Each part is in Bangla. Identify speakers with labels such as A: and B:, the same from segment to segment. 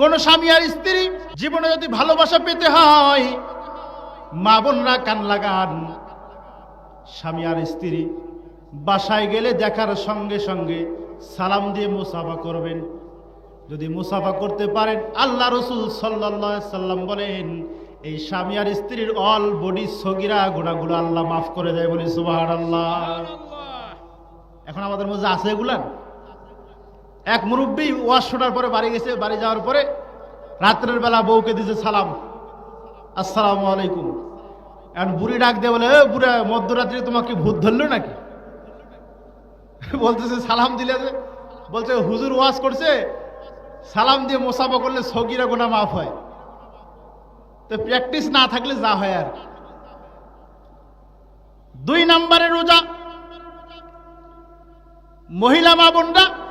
A: কোন স্বামী আর স্ত্রী জীবনে যদি ভালোবাসা পেতে হয় মা বোনরা কান লাগান। স্বামী আর স্ত্রী বাসায় গেলে দেখার সঙ্গে সঙ্গে সালাম দিয়ে মুসাফা করবেন। যদি মুসাফা করতে পারেন আল্লাহ রসুল সাল্লাহ সাল্লাম বলেন এই স্বামী আর স্ত্রীর অল বডি সগিরা গুণাগুলো আল্লাহ মাফ করে দেয় বলি সুবাহ আল্লাহ এখন আমাদের মধ্যে আছে এগুলান এক মুরব্বী ওয়াশ শোনার পরে বাড়ি গেছে, বাড়ি যাওয়ার পরে রাত্রের বেলা বউকে দিছে সালাম। আসসালামু আলাইকুম। এখন বুড়ি ডাক দিয়ে বলে, "এ বুড়া, মধ্যরাত্রি তোমাকে ভূত ধরলো নাকি? বলতেছে, সালাম দিলে বলছে, হুজুর ওয়াজ করছে, সালাম দিয়ে মোসাফা করলে সগিরা গোনা মাফ হয়। তো প্র্যাকটিস না থাকলে যা হয় আর। দুই নম্বরে রোজা, মহিলা মা বোনরা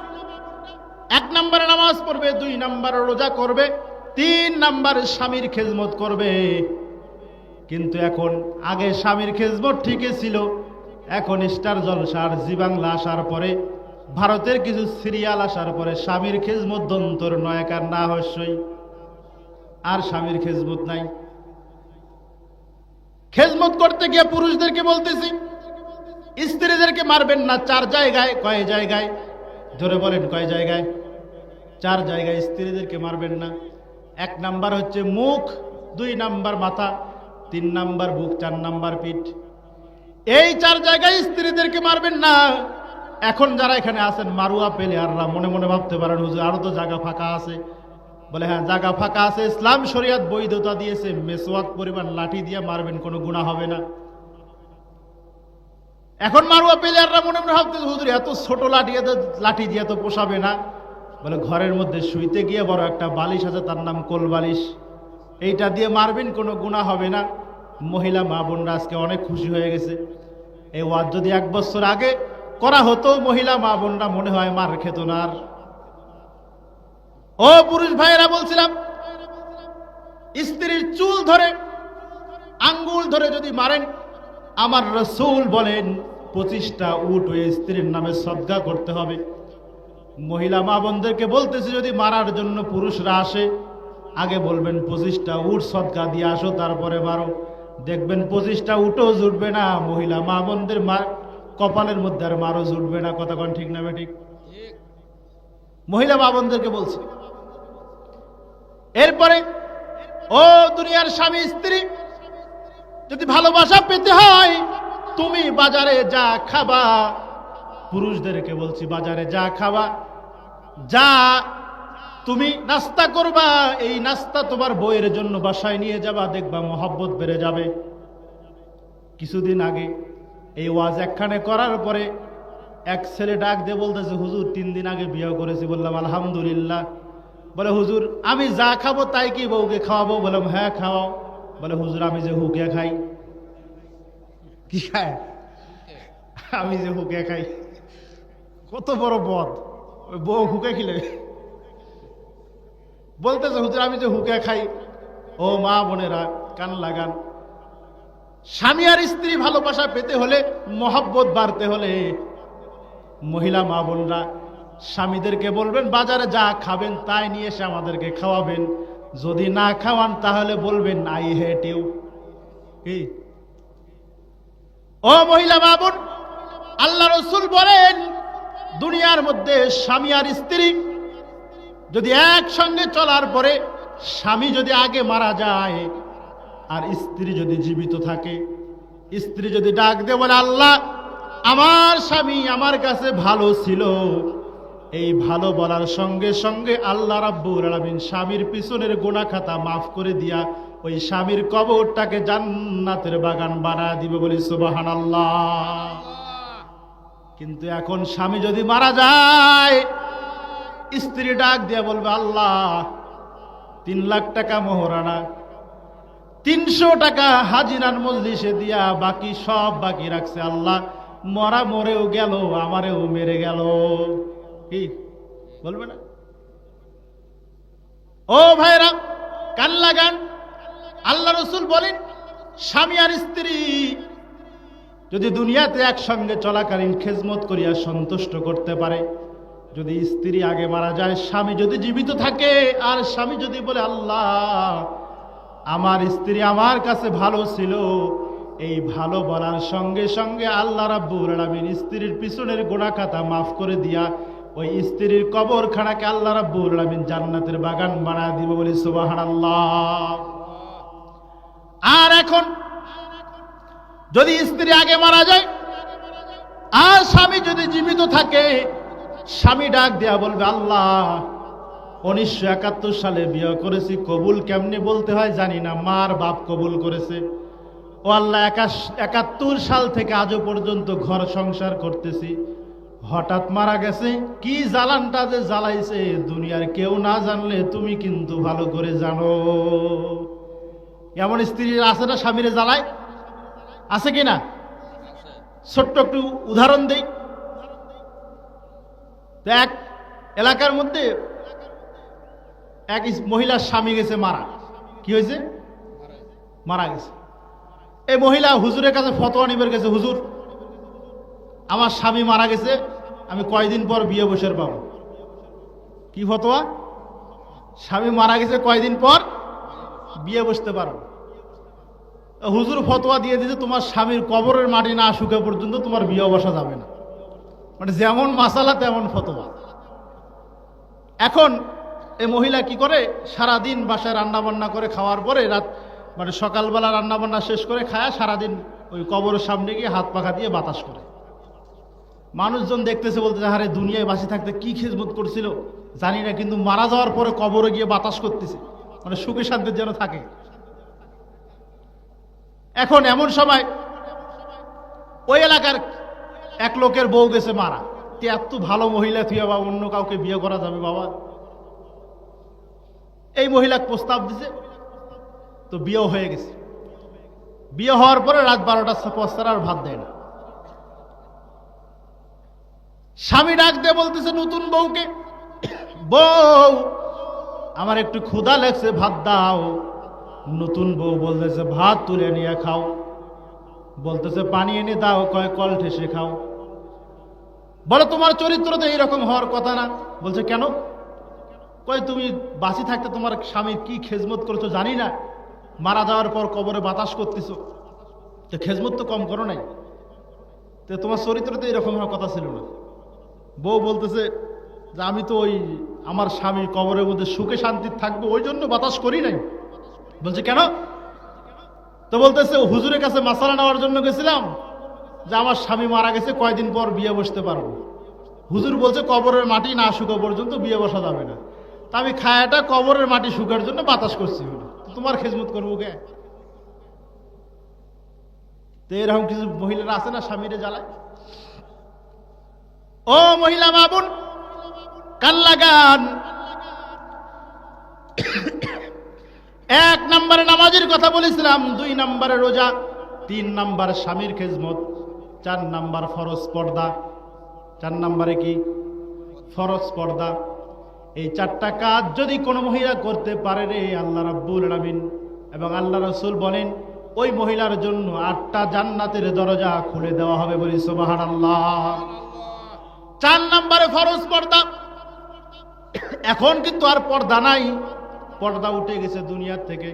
A: এক নম্বরে নামাজ পড়বে, দুই নম্বরে রোজা করবে, তিন নম্বরে স্বামীর খেজমত করবে। কিন্তু এখন আগে স্বামীর খেজমত ঠিকই ছিল, এখন স্টার জলসার, জি বাংলা আসার পরে, ভারতের কিছু সিরিয়াল আসার পরে স্বামীর খেজমত দন্তর নয়কার না হস্যই। আর স্বামীর খেজমত নাই। খেজমত করতে গিয়ে পুরুষদেরকে বলতেছি, স্ত্রীদেরকে মারবেন না, চার জায়গায়, কয় জায়গায়? ধরে বলেন, কয় জায়গায়? চার জায়গায় স্ত্রীদেরকে মারবেন না। এক নাম্বার হচ্ছে মুখ, দুই নাম্বার মাথা, তিন নাম্বার বুক, চার নাম্বার পিঠ। এই চার জায়গায় স্ত্রীদেরকে মারবেন না। এখন যারা এখানে আছেন, মারুয়া পেলে আররা মনে মনে ভাবতে পারেন, হুজুর, আরও তো জায়গা ফাঁকা আছে। বলে হ্যাঁ জায়গা ফাঁকা আছে। ইসলাম শরিয়াত বৈধতা দিয়েছে মেসোয়াক পরিমাণ লাঠি দিয়ে মারবেন, কোনো গুণা হবে না। এখন মারুয়া প্লেয়াররা মনে মনে ভাবতেছে, হুজুর, এত ছোট লাঠি, এত লাঠি দিয়ে তো পোষাবে না। বলে ঘরের মধ্যে শুইতে গিয়ে বড় একটা বালিশ আছে, তার নাম কোল বালিশ। এইটা দিয়ে মারবেন, কোনো গুণা হবে না। মহিলা মা বোনরা আজকে অনেক খুশি হয়ে গেছে। এই ওয়াজ যদি এক বছর আগে করা হতো, মহিলা মা বোনরা মনে হয় মার খেত না আর। ও পুরুষ ভাইয়েরা বলছিলাম, স্ত্রীর চুল ধরে, আঙ্গুল ধরে যদি মারেন, আমার রসুল বলেন, পঁচিশটা উট ওই স্ত্রীর নামে সদ্গা করতে হবে। মহিলা মা বোনদেরকে বলতেছে, যদি মারার জন্য পুরুষরা আসে, আগে বলবেন পঁচিশটা উট সদ্গা দিয়ে আসো, তারপরে মারো। দেখবেন পঁচিশটা উটও জুটবে না, মহিলা মা বোনদের মার কপালের মধ্যে আর মারও জুটবে না কন ঠিক না ঠিক মহিলা মা বোনদেরকে বলছে, এরপরে ও দুনিয়ার স্বামী, স্ত্রী, যদি ভালোবাসা পেতে হয়, তুমি বাজারে যা খাবা পুরুষদেরকে বলছি, বাজারে যা খাবা যা তুমি নাস্তা করবা, এই নাস্তা তোমার বইয়ের জন্য বাসায় নিয়ে যাবা, দেখবা মহব্বত বেড়ে যাবে। কিছুদিন আগে এই ওয়াজ একখানে করার পরে এক ছেলে ডাক দিয়ে বলতেছে, হুজুর, তিন দিন আগে বিয়ে করেছি। বললাম, আলহামদুলিল্লাহ। বলে, হুজুর, আমি যা খাব তাই কি বউকে খাওয়াবো? বললাম হ্যাঁ খাওয়াও। বলে, হুজুর, আমি যে হুকে খাই। কি খায়? আমি যে হুকে খাই। কত বড় বদ। ওই বউ হুকে খিলে বলতেছে, হুজুর, আমি যে হুকে খাই, ও মা বোনেরা, কান লাগান। স্বামী আর স্ত্রী ভালোবাসা পেতে হলে, মহাব্বত বাড়তে হলে মহিলা মা বোনরা স্বামীদেরকে বলবেন, বাজারে যা খাবেন, তাই নিয়ে এসে আমাদেরকে খাওয়াবেন। যদি না খাওয়ান, তাহলে বলবেন, আই হেট ইউ কি? ও মহিলা মা বোন, আল্লাহ রসুল বলেন দুনিয়ার মধ্যে স্বামী আর স্ত্রী যদি একসঙ্গে চলার পরে স্বামী যদি আগে মারা যায় আর স্ত্রী যদি জীবিত থাকে, স্ত্রী যদি ডাক দে বলে, আল্লাহ, আমার স্বামী আমার কাছে ভালো ছিল। এই ভালো বলার সঙ্গে সঙ্গে আল্লাহ রাব্বুল আলামিন স্বামীর পিছনের গোনা খাতা মাফ করে দিয়া ওই স্বামীর কবরটাকে জান্নাতের বাগান বানা দিবে বলি, সুবহানাল্লাহ। কিন্তু এখন স্বামী যদি মারা যায়, স্ত্রী ডাক দিয়ে বলবে, আল্লাহ, তিন লাখ টাকা মোহরানা, তিনশো টাকা হাজিরান মজলিসে দিয়া বাকি সব বাকি রাখছে, আল্লাহ, মরা মরেও গেল, আমারেও মেরে গেল। কি? বলবে না? ও ভাইরা, কান লাগান। আল্লাহ রসুল বলেন, স্বামী আর স্ত্রী যদি দুনিয়াতে একসঙ্গে চলাকালীন খেজমত করিয়া সন্তুষ্ট করতে পারে, যদি স্ত্রী আগে মারা যায়, স্বামী যদি জীবিত থাকে, আর স্বামী যদি বলে, আল্লাহ, আমার স্ত্রী আমার কাছে ভালো ছিল। এই ভালো বলার সঙ্গে সঙ্গে আল্লাহ রাব্বুল আলামিন স্ত্রীর পিছনের গোনা খাতা মাফ করে দিয়া, ওই স্ত্রীর কবরখানাকে আল্লাহ রাব্বুল আলামিন জান্নাতের বাগান বানায় দিব বলি, সুবহানাল্লাহ। আর এখন যদি স্ত্রী আগে মারা যায়, আর স্বামী যদি জীবিত থাকে, স্বামী ডাক দেয়া বলবে, আল্লাহ, উনিশশো একাত্তর সালে বিয়ে করেছি, কবুল কেমনে বলতে হয় জানি না, মার বাপ কবুল করেছে। ও আল্লাহ একাত্তর সাল থেকে আজও পর্যন্ত ঘর সংসার করতেছি। হঠাৎ মারা গেছে, কি জ্বালানটা যে জ্বালাইছে, দুনিয়ার কেউ না জানলে তুমি কিন্তু ভালো করে জানো। এমন স্ত্রীর আছে না স্বামীরে জ্বালায় আছে কি না ছোট্ট একটু উদাহরণ দেই। এক এলাকার মধ্যে এক মহিলার স্বামী গেছে, মারা। কি হয়েছে? মারা গেছে। এই মহিলা হুজুরের কাছে ফতোয়া নিবের গেছে, হুজুর, আমার স্বামী মারা গেছে, আমি কয়দিন পর বিয়ে বসের পাবো? কি ফতোয়া? স্বামী মারা গেছে কয়দিন পর? বিয়ে বসতে পারো হুজুর ফতোয়া দিয়ে দিয়েছে, তোমার স্বামীর কবরের মাটি না শুকে পর্যন্ত তোমার বিয়ে বসা যাবে না। মানে যেমন মাসালা, তেমন ফতোয়া। এখন এই মহিলা কি করে? সারা দিন বাসায় রান্না বান্না করে খাওয়ার পরে রাত মানে সকালবেলা রান্না বান্না শেষ করে খায় সারাদিন ওই কবরের সামনে গিয়ে হাত পাখা দিয়ে বাতাস করে। মানুষজন দেখতেছে বলতে হারে দুনিয়ায় বাসি থাকতে কি খেজমত করছিল? জানি না, কিন্তু মারা যাওয়ার পরে কবরে গিয়ে বাতাস করতেছে। মানে সুখে শান্তির যেন থাকে। এখন এমন সময় ওই এলাকার এক লোকের বউ গেছে মারা। তে এত ভালো মহিলা তুই বা অন্য কাউকে বিয়ে করা যাবে বাবা? এই মহিলাকে প্রস্তাব দিছে। তো বিয়েও হয়ে গেছে। বিয়ে হওয়ার পরে রাত বারোটার পর আর ভাত দেয় না। স্বামী ডাক দিয়ে বলতেছে, নতুন বউকে, বউ, আমার একটু ক্ষুধা লাগছে, ভাত দাও। নতুন বউ বলতেছে, ভাত তুলে নিয়ে খাও। বলতেছে, পানি এনে দাও, কয় কল ঠেসে খাও। বলে, তোমার চরিত্র তো এইরকম হওয়ার কথা না? বলছে, কেন? কয়, তুমি বাসি থাকতে তোমার স্বামীর কি খেজমত করছ জানি না। মারা যাওয়ার পর কবরে বাতাস করতেছো। তো খেজমত তো কম করো নাই। তো তোমার চরিত্র তো এরকম হওয়ার কথা ছিল না। বউ বলতেছে যে আমি তো ওই আমার স্বামী কবরের মধ্যে সুখে শান্তি থাকব, ওই জন্য বাতাস করি নাই। বলছে, কেন? তো বলতেছে, হুজুরের কাছে মাসালা নেওয়ার জন্য গেছিলাম যে আমার স্বামী মারা গেছে, কয়দিন পর বিয়ে বসতে পারব। হুজুর বলছে, কবরের মাটি না শুকো পর্যন্ত বিয়ে বসা যাবে না। তা আমি খায়াটা কবরের মাটি শুকার জন্য বাতাস করছি তোমার খেজমত করব কে? তো এরকম কিছু মহিলারা আছে না, স্বামীরে জ্বালায়? ও মহিলা বাবুন কাল্লাগান। এক নম্বরে নামাজের কথা বলেছিলাম, দুই নম্বরে রোজা, তিন নাম্বার স্বামীর খেজমত, চার নাম্বার ফরজ পর্দা, চার নাম্বারে কি? ফরজ পর্দা। এই চারটা কাজ যদি কোনো মহিলা করতে পারে রে, আল্লাহ রাব্বুল আলামিন। এবং আল্লাহ রসুল বলেন, ওই মহিলার জন্য আটটা জান্নাতের দরজা খুলে দেওয়া হবে বলি সুবাহান আল্লাহ চার নম্বরে ফরজ পর্দা। এখন কিন্তু আর পর্দা নাই। পর্দা উঠে গেছে দুনিয়ার থেকে।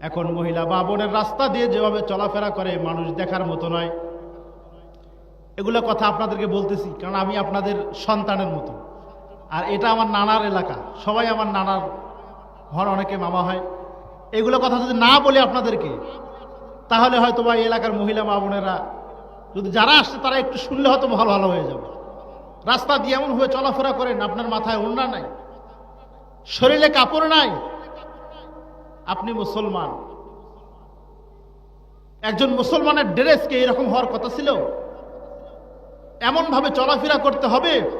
A: এখন মহিলা বা বোনের রাস্তা দিয়ে যেভাবে চলাফেরা করে, মানুষ দেখার মতো নয়। এগুলো কথা আপনাদেরকে বলতেছি, কারণ আমি আপনাদের সন্তানের মতো। আর এটা আমার নানার এলাকা, সবাই আমার নানার ঘর, অনেকে মামা হয়। এগুলো কথা যদি না বলে আপনাদেরকে, তাহলে হয়তো বা এলাকার মহিলা মা বোনেরা, যদি যারা আসছে, তারা একটু শুনলে হয়তো ভালো ভালো হয়ে যাবে। রাস্তা দিয়ে এমন হয়ে চলাফেরা করেন, আপনার মাথায় ওড়না নাই। শরীরে কাপড় নাই। আপনি মুসলমান। একজন মুসলমানের ড্রেসকে এরকম হওয়ার কথা ছিল? এমনভাবে চলাফেরা করতে হবে?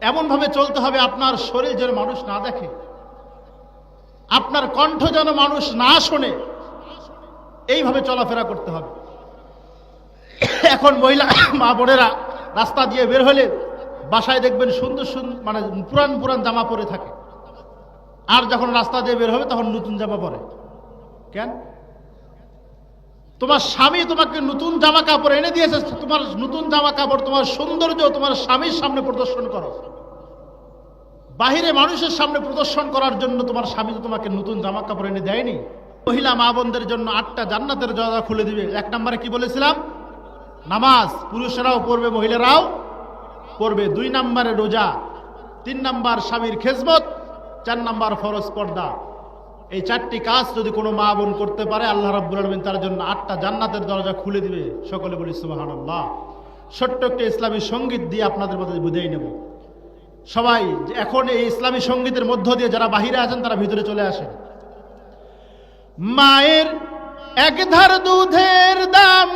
A: এমনভাবে চলতে হবে আপনার শরীর যেন মানুষ না দেখে? আপনার কণ্ঠ যেন মানুষ না শোনে? এইভাবে চলাফেরা করতে হবে। এখন মহিলা, মা বোনেরা রাস্তা দিয়ে বের হলে বাসায় দেখবেন সুন্দর সুন্দর মানে পুরান পুরান জামা পরে থাকে। আর যখন রাস্তা দিয়ে বের হবে তখন নতুন জামা পরে। কেন? তোমার স্বামী তোমাকে নতুন জামা কাপড় এনে দিয়েছে, তোমার নতুন জামা কাপড়, তোমার সৌন্দর্য তোমার স্বামীর সামনে প্রদর্শন করো। বাহিরে মানুষের সামনে প্রদর্শন করার জন্য তোমার স্বামী তো তোমাকে নতুন জামা কাপড় এনে দেয়নি। মহিলা মা বোনদের জন্য আটটা জান্নাতের দরজা খুলে দিবে। এক নম্বরে কি বলেছিলাম? নামাজ। পুরুষেরাও পড়বে, মহিলারাও পড়বে দুই নম্বরে রোজা, তিন নাম্বার স্বামীর খেজমত, চার নাম্বার ফরজ পর্দা। এই চারটি কাজ যদি কোনো মা বোন করতে পারে, আল্লাহ রাব্বুল আলমিন তার জন্য আটটা জান্নাতের দরজা খুলে দিবে। সকলে বলি সুবহানাল্লাহ। ছোট্ট একটা ইসলামী সংগীত দিয়ে আপনাদের মধ্যে বুঝেই নেব। সবাই এখন এই ইসলামী সঙ্গীতের মধ্য দিয়ে যারা বাহিরে আছেন, তারা ভিতরে চলে আসেন। মায়ের একধার দুধের দাম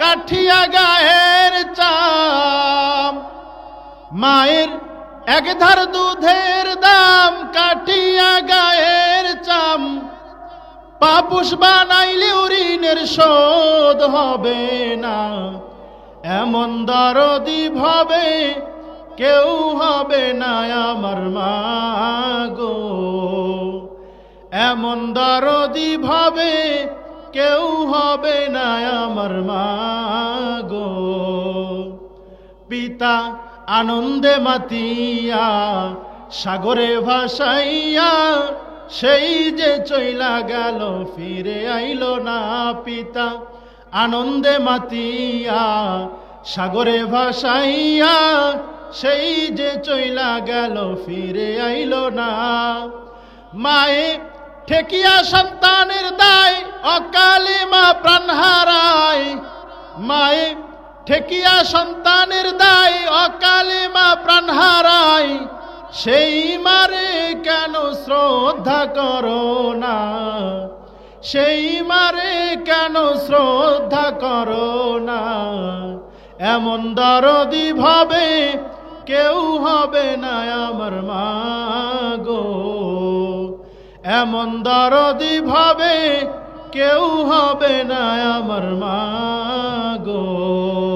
A: কাঠিয়া গায়ের চাম মায়ের এক ধার দুধের দাম কাটিয়া গায়ের চাম। পাপুষ বানাইলে ঋণের শোধ হবে না। এমন দরদি ভাবে কেউ হবে না আমার মা গো। এমন দরদি ভাবে কেউ হবে না আমার মা গো। পিতা আনন্দে মাতিয়া, সাগরে ভাসাইয়া, সেই যে চইলা গেল, ফিরে আইল না পিতা। আনন্দে মাতিয়া, সাগরে ভাসাইয়া, সেই যে চইলা গেল, ফিরে আইল না। মায়ে ঠেকিয়া সন্তানের দায়, অকালে মা প্রাণ হারায়। মায়ে ঠেকিয়া সন্তানের দায় অকালে মা প্রাণ হারায় সেই মারে কেন শ্রদ্ধা করো না? সেই মারে কেন শ্রদ্ধা করো না? এমন দরদি ভাবে কেউ হবে না আমার মা গো। এমন দরদি ভাবে কেউ হবে না আমার মা গো।